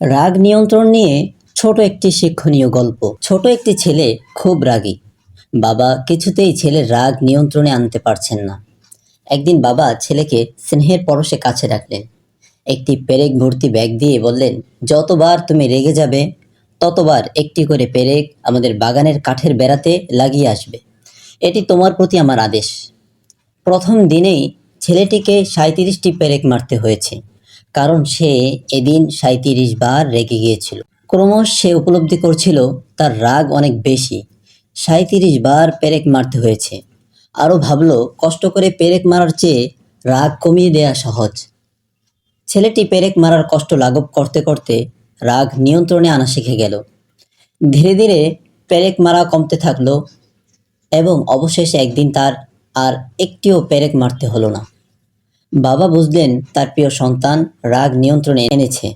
রাগ নিয়ন্ত্রণ নিয়ে ছোট একটি শিক্ষণীয় গল্প। ছোট একটি ছেলে খুব রাগী। বাবা কিছুতেই ছেলের রাগ নিয়ন্ত্রণে আনতে পারছেন না। একদিন বাবা ছেলেকে স্নেহের পরশে কাছে রাখলেন একটি পেরেক ভর্তি ব্যাগ দিয়ে বললেন, যতবার তুমি রেগে যাবে, ততবার একটি করে পেরেক আমাদের বাগানের কাঠের বেড়াতে লাগিয়ে আসবে। এটি তোমার প্রতি আমার আদেশ। প্রথম দিনেই ছেলেটিকে সাঁত্রিশটি পেরেক মারতে হয়েছে। কারণ সে এদিন সাঁত্রিশ বার রেগে গিয়েছিল। ক্রমশ সে উপলব্ধি করছিল, তার রাগ অনেক বেশি। সাঁত্রিশ বার পেরেক মারতে হয়েছে। আরও ভাবলো, কষ্ট করে পেরেক মারার চেয়ে রাগ কমিয়ে দেয়া সহজ। ছেলেটি পেরেক মারার কষ্ট লাঘব করতে করতে রাগ নিয়ন্ত্রণে আনা শিখে গেল। ধীরে ধীরে পেরেক মারা কমতে থাকল এবং অবশেষে একদিন তার আর একটিও পেরেক মারতে হলো না। বাবা বুঝলেন তার প্রিয় সন্তান রাগ নিয়ন্ত্রণে এনেছে।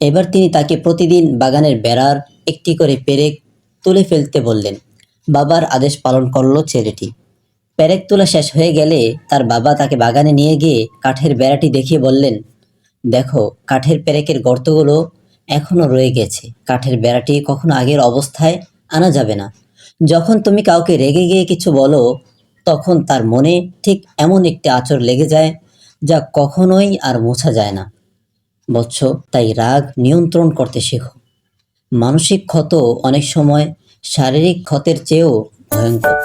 এবার তিনি তাকে প্রতিদিন বাগানের বেড়ার একটি করে পেরেক তুলে ফেলতে বললেন, বাবার আদেশ পালন করল ছেলেটি। পেরেক তোলা শেষ হয়ে গেলে তার বাবা তাকে বাগানে নিয়ে গিয়ে কাঠের বেড়াটি দেখিয়ে বললেন, দেখো, কাঠের পেরেকের গর্তগুলো এখনও রয়ে গেছে। কাঠের বেড়াটি কখনো আগের অবস্থায় আনা যাবে না। যখন তুমি কাউকে রেগে গিয়ে কিছু বলো তখন তার মনে ঠিক এমন একটি আচর লেগে যায় যা কখনোই আর মোছা যায় না। বৎস, তাই রাগ নিয়ন্ত্রণ করতে শেখো। মানসিক ক্ষত অনেক সময় শারীরিক ক্ষতের চেয়েও ভয়ঙ্কর।